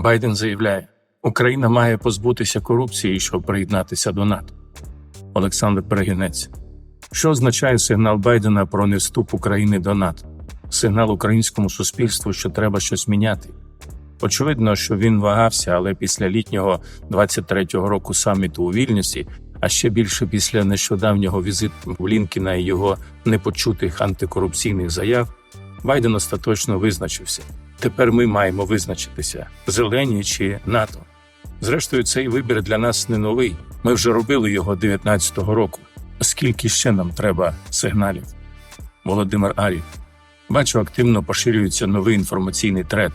Байден заявляє, Україна має позбутися корупції, щоб приєднатися до НАТО. Олександр Перегінець. Що означає сигнал Байдена про невступ України до НАТО? Сигнал українському суспільству, що треба щось міняти. Очевидно, що він вагався, але після літнього 23-го року саміту у Вільнюсі, а ще більше після нещодавнього візиту Блінкіна і його непочутих антикорупційних заяв, Байден остаточно визначився. Тепер ми маємо визначитися: зелені чи НАТО. Зрештою, цей вибір для нас не новий. Ми вже робили його 19-го року. Скільки ще нам треба сигналів? Володимир Арів. Бачу, активно поширюється новий інформаційний трет.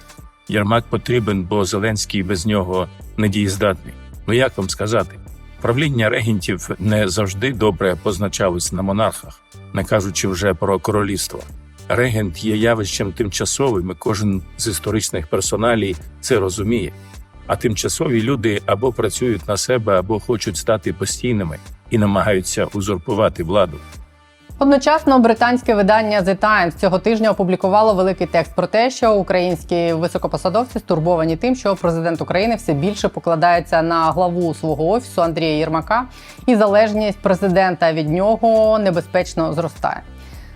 Єрмак потрібен, бо Зеленський без нього недієздатний. Ну як вам сказати? Правління регентів не завжди добре позначалось на монархах, не кажучи вже про королівство. Регент є явищем тимчасовим, і кожен з історичних персоналій це розуміє. А тимчасові люди або працюють на себе, або хочуть стати постійними і намагаються узурпувати владу. Одночасно британське видання The Times цього тижня опублікувало великий текст про те, що українські високопосадовці стурбовані тим, що президент України все більше покладається на главу свого офісу Андрія Єрмака, і залежність президента від нього небезпечно зростає.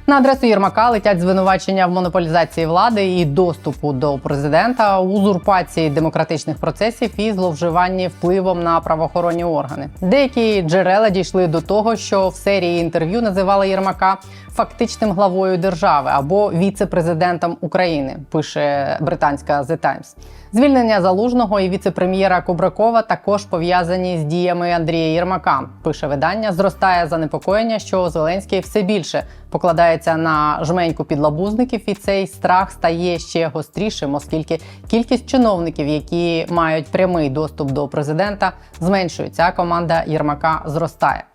На адресу Єрмака летять звинувачення в монополізації влади і доступу до президента, узурпації демократичних процесів і зловживанні впливом на правоохоронні органи. Деякі джерела дійшли до того, що в серії інтерв'ю називали Єрмака фактичним главою держави або віце-президентом України. Пише британська The Times. Звільнення залужного і віце-прем'єра Кубракова також пов'язані з діями Андрія Єрмака. Пише видання, зростає занепокоєння, що Зеленський все більше покладається на жменьку підлабузників, і цей страх стає ще гострішим, оскільки кількість чиновників, які мають прямий доступ до президента, зменшується. а Команда Єрмака зростає.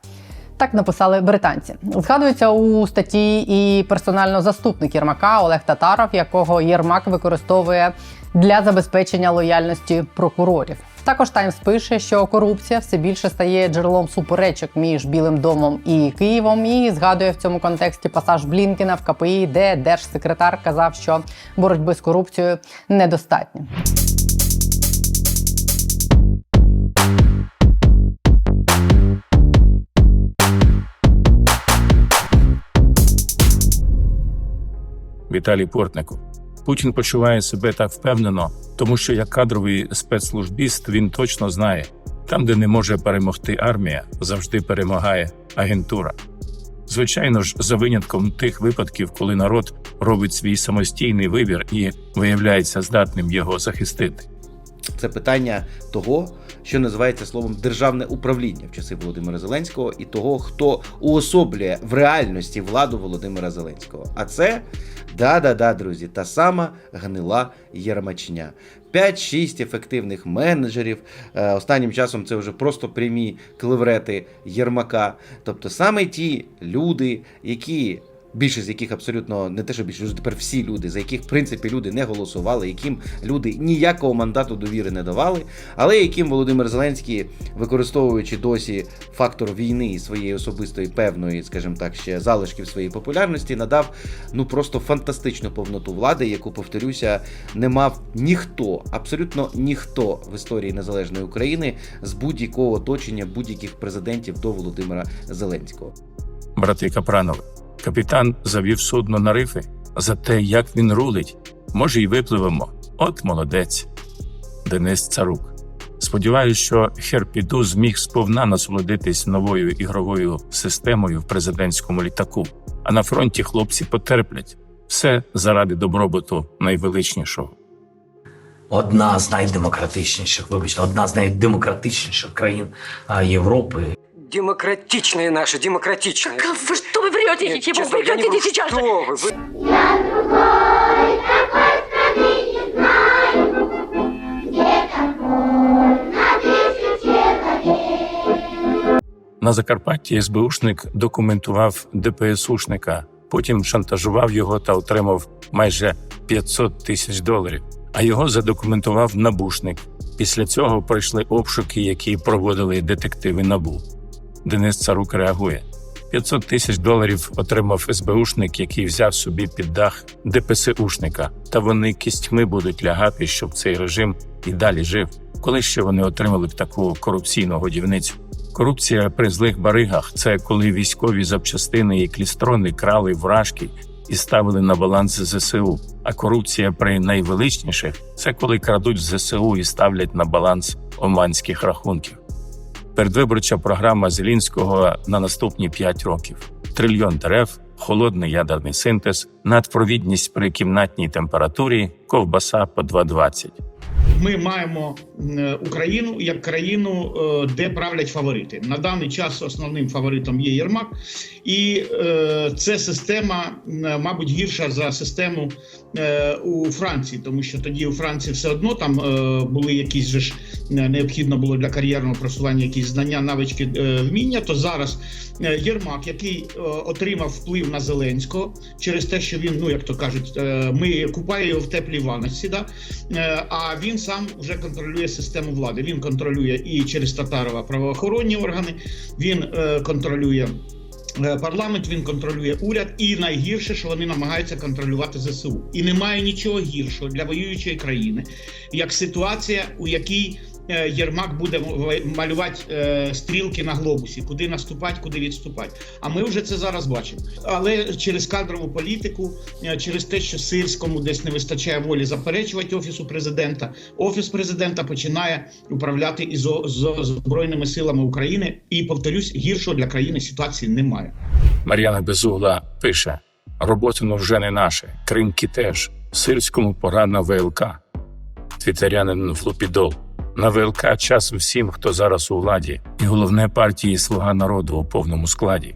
Так написали британці. Згадується у статті і персонально заступник Єрмака Олег Татаров, якого Єрмак використовує для забезпечення лояльності прокурорів. Також Таймс пише, що корупція все більше стає джерелом суперечок між Білим домом і Києвом. І згадує в цьому контексті пасаж Блінкіна в КПІ, де держсекретар казав, що боротьби з корупцією недостатньо. Віталій Портнику. Путін почуває себе так впевнено, тому що як кадровий спецслужбіст він точно знає, там, де не може перемогти армія, завжди перемагає агентура. Звичайно ж, за винятком тих випадків, коли народ робить свій самостійний вибір і виявляється здатним його захистити. Це питання того, що називається словом державне управління в часи Володимира Зеленського, і того, хто уособлює в реальності владу Володимира Зеленського. А це да-да-да, друзі, та сама гнила Єрмачня. 5-6 ефективних менеджерів. Е, Останнім часом це вже просто прямі клеврети Єрмака. Тобто саме ті люди, які більшість з яких абсолютно не те, що більше вже тепер всі люди, за яких в принципі люди не голосували, яким люди ніякого мандату довіри не давали, але яким Володимир Зеленський, використовуючи досі фактор війни і своєї особистої певної, скажімо так, ще залишків своєї популярності, надав ну просто фантастичну повноту влади, яку повторюся, не мав ніхто, абсолютно ніхто в історії незалежної України з будь-якого оточення будь-яких президентів до Володимира Зеленського. Брати Капранови. Капітан завів судно на рифи за те, як він рулить. Може, й випливемо. От молодець. Денис Царук. Сподіваюсь, що Херпіду зміг сповна насолодитись новою ігровою системою в президентському літаку. А на фронті хлопці потерплять все заради добробуту найвеличнішого. одна з найдемократичніших, вибачте, одна з найдемократичніших країн Європи Демократичные наши, демократичные. Как вы что вы врете? Нет, Его честно, я не прекратите буду. сейчас же! Что вы? Вы- На Закарпатті СБУшник документував ДПСУшника, потім шантажував його та отримав майже 500 тисяч доларів. А його задокументував набушник. Після цього пройшли обшуки, які проводили детективи набу. Денис Царук реагує: 500 тисяч доларів отримав СБУшник, який взяв собі під дах ДПСУшника. Та вони кістьми будуть лягати, щоб цей режим і далі жив, коли ще вони отримали б таку корупційну годівницю. Корупція при злих баригах це коли військові запчастини і клістрони крали вражки і ставили на баланс ЗСУ. А корупція при найвеличніших це коли крадуть ЗСУ і ставлять на баланс оманських рахунків. Передвиборча програма Зелінського на наступні 5 років: трильйон дерев, холодний ядерний синтез, надпровідність при кімнатній температурі, ковбаса по 2,20. Ми маємо е, Україну як країну, е, де правлять фаворити. На даний час основним фаворитом є Єрмак, і е, це система, мабуть, гірша за систему у Франції, тому що тоді у Франції все одно там були якісь же ж необхідно було для кар'єрного просування якісь знання, навички, вміння. То зараз Єрмак, який отримав вплив на Зеленського через те, що він, ну як то кажуть, ми купає його в теплій ваночці, да? А він сам вже контролює систему влади. Він контролює і через Татарова правоохоронні органи, він е, контролює. е, Парламент він контролює уряд, і найгірше, що вони намагаються контролювати ЗСУ. І немає нічого гіршого для воюючої країни, як ситуація, у якій Єрмак буде малювати е, стрілки на глобусі, куди наступати, куди відступати. А ми вже це зараз бачимо. Але через кадрову політику, е, через те, що сирському десь не вистачає волі заперечувати офісу президента, офіс президента починає управляти і з, збройними силами України. І повторюсь, гіршого для країни ситуації немає. Мар'яна Безугла пише: роботино вже не наше, Кримки теж, Сирському пора на ВЛК. Твітерянин Флопідол. На ВЛК час всім, хто зараз у владі, і головне партії Слуга народу у повному складі.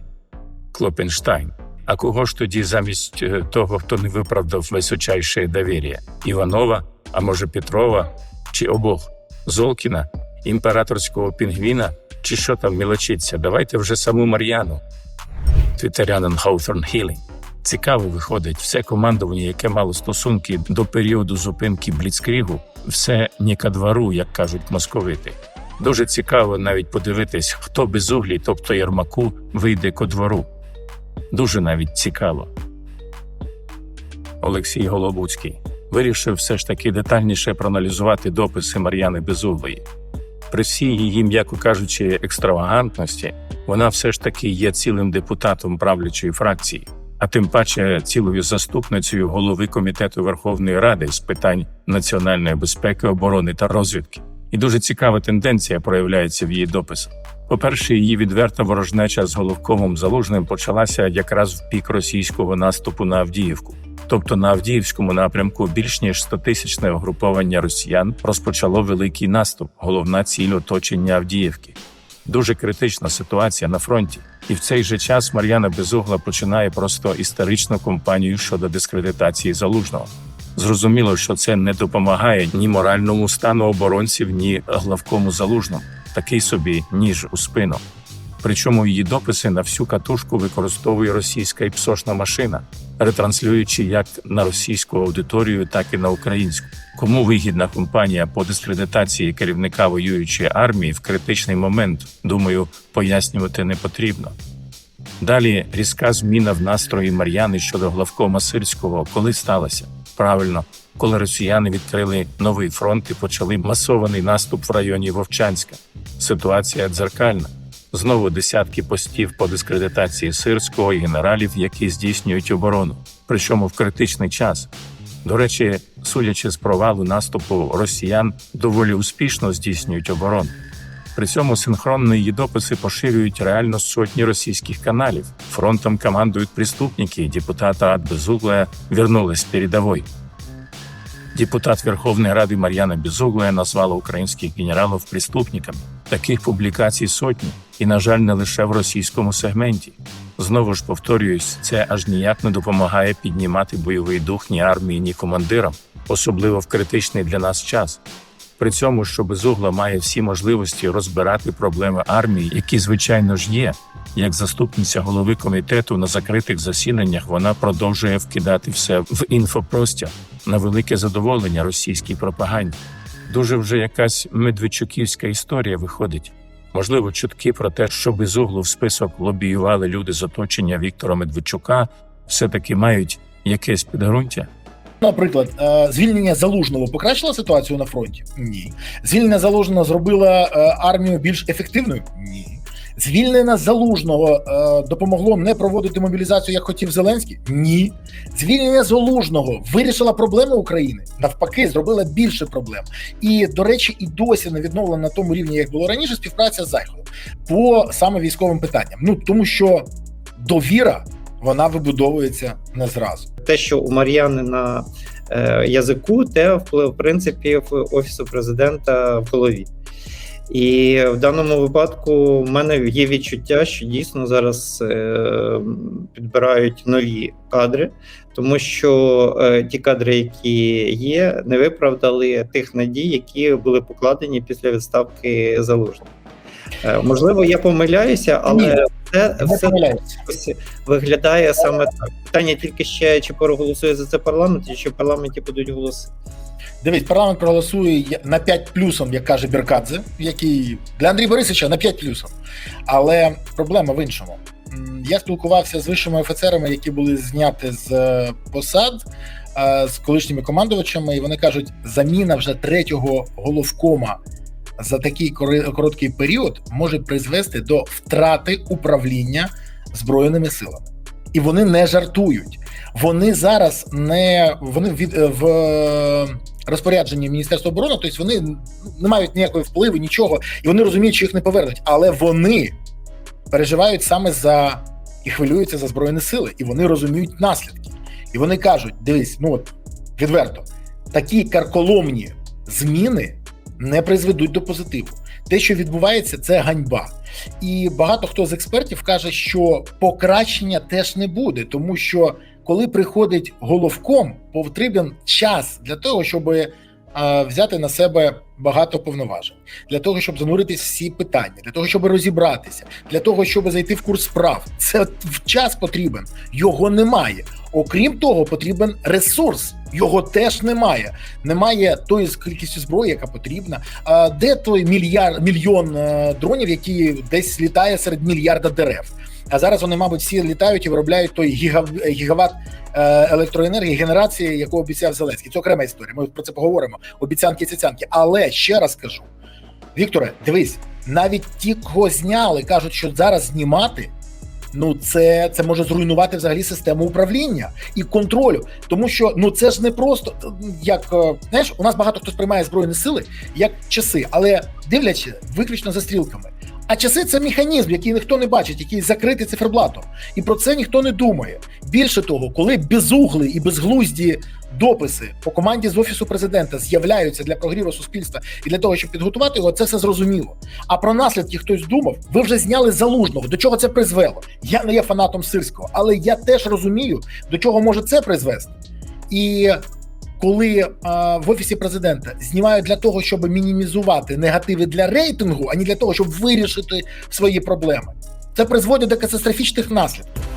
Клопенштайн. А кого ж тоді замість е, того, хто не виправдав височайше довір'я? Іванова, а може Петрова, чи обох? Золкіна, імператорського пінгвіна, чи що там мілочиться? Давайте вже саму Мар'яну твітерянин Хауферн Хілі. Цікаво виходить, все командування, яке мало стосунки до періоду зупинки Бліцкрігу, все не ка двору, як кажуть московити. Дуже цікаво навіть подивитись, хто без углі, тобто Єрмаку, вийде ко двору. Дуже навіть цікаво. Олексій Голобуцький вирішив все ж таки детальніше проаналізувати дописи Мар'яни Безуглої. При всій її, м'яко кажучи, екстравагантності, вона все ж таки є цілим депутатом правлячої фракції, а тим паче цілою заступницею голови комітету Верховної Ради з питань національної безпеки, оборони та розвідки. І дуже цікава тенденція проявляється в її дописах. По-перше, її відверта ворожнеча з головковим залужним почалася якраз в пік російського наступу на Авдіївку. Тобто на Авдіївському напрямку більш ніж 100-тисячне угруповання росіян розпочало великий наступ, головна ціль оточення Авдіївки. Дуже критична ситуація на фронті, і в цей же час Мар'яна Безугла починає просто історичну кампанію щодо дискредитації залужного. Зрозуміло, що це не допомагає ні моральному стану оборонців, ні главкому залужному. Такий собі ніж у спину. Причому її дописи на всю катушку використовує російська і псошна машина, ретранслюючи як на російську аудиторію, так і на українську. Кому вигідна кампанія по дискредитації керівника воюючої армії в критичний момент, думаю, пояснювати не потрібно. Далі різка зміна в настрої Мар'яни щодо главкома Сирського, коли сталося. Правильно, коли росіяни відкрили новий фронт і почали масований наступ в районі Вовчанська. Ситуація дзеркальна. Знову десятки постів по дискредитації сирського і генералів, які здійснюють оборону, причому в критичний час. До речі, судячи з провалу наступу росіян, доволі успішно здійснюють оборону. При цьому синхронно її дописи поширюють реально сотні російських каналів. Фронтом командують преступники, депутата от Безуглая вернулась передовой. Депутат Верховної Ради Мар'яна Безуглая назвала українських генералів преступниками. Таких публікацій сотні, і, на жаль, не лише в російському сегменті. Знову ж повторююсь, це аж ніяк не допомагає піднімати бойовий дух ні армії, ні командирам, особливо в критичний для нас час. При цьому, що безугла має всі можливості розбирати проблеми армії, які звичайно ж є. Як заступниця голови комітету на закритих засіданнях вона продовжує вкидати все в інфопростір на велике задоволення російській пропаганді. Дуже вже якась медведчуківська історія виходить. Можливо, чутки про те, що безуглу в список лобіювали люди з оточення Віктора Медведчука, все таки мають якесь підґрунтя. Наприклад, е, звільнення залужного покращило ситуацію на фронті? Ні. Звільнення залужного зробило е, армію більш ефективною? Ні. Звільнення залужного е, допомогло не проводити мобілізацію, як хотів Зеленський? Ні. Звільнення залужного вирішило проблеми України. Навпаки, зробила більше проблем. І до речі, і досі не відновлена на тому рівні, як було раніше, співпраця з Заходом по саме військовим питанням. Ну тому що довіра вона вибудовується не зразу. те, що у Мар'яни на е, язику, те в принципі в офісу президента в голові. І в даному випадку в мене є відчуття, що дійсно зараз е, підбирають нові кадри, тому що е, ті кадри, які є, не виправдали тих надій, які були покладені після відставки залужного. Е, можливо, я помиляюся, але це все помиляюся. Виглядає саме так. Питання тільки ще чи проголосує за це парламент, чи в парламенті будуть голоси. Дивись, парламент проголосує на 5 плюсом, як каже Біркадзе, який для Андрія Борисовича на 5 плюсом. Але проблема в іншому. Я спілкувався з вищими офіцерами, які були зняті з е, посад, е, з колишніми командувачами, і вони кажуть, заміна вже третього головкома за такий короткий період може призвести до втрати управління збройними силами. І вони не жартують. Вони зараз не вони від е, в е, розпорядженні Міністерства оборони, тобто вони не мають ніякої впливу, нічого, і вони розуміють, що їх не повернуть. Але вони переживають саме за і хвилюються за збройні сили, і вони розуміють наслідки. І вони кажуть: дивись, ну от відверто, такі карколомні зміни не призведуть до позитиву. Те, що відбувається, це ганьба. І багато хто з експертів каже, що покращення теж не буде, тому що коли приходить головком, потрібен час для того, щоб е, взяти на себе багато повноважень, для того, щоб зануритись всі питання, для того, щоб розібратися, для того, щоб зайти в курс справ. Це в час потрібен, його немає. Окрім того, потрібен ресурс. Його теж немає. Немає тої кількості зброї, яка потрібна. А де той мільярд мільйон е, дронів, які десь літає серед мільярда дерев? А зараз вони, мабуть, всі літають і виробляють той гіга, гігават е, електроенергії, генерації, яку обіцяв Зеленський. Це окрема історія. Ми про це поговоримо. Обіцянки, цяцянки. Але ще раз кажу: Вікторе, дивись, навіть ті, кого зняли, кажуть, що зараз знімати. Ну, це, це може зруйнувати взагалі систему управління і контролю, тому що ну це ж не просто як е, знаєш, у нас багато хто сприймає збройні сили як часи, але дивлячись виключно за стрілками. А часи це механізм, який ніхто не бачить, який закритий циферблатом, і про це ніхто не думає. Більше того, коли безугли і безглузді дописи по команді з офісу президента з'являються для прогріву суспільства і для того, щоб підготувати його, це все зрозуміло. А про наслідки хтось думав. Ви вже зняли залужного. До чого це призвело? Я не є фанатом сирського, але я теж розумію, до чого може це призвести. І коли а, в офісі президента знімають для того, щоб мінімізувати негативи для рейтингу, а не для того, щоб вирішити свої проблеми, це призводить до катастрофічних наслідків.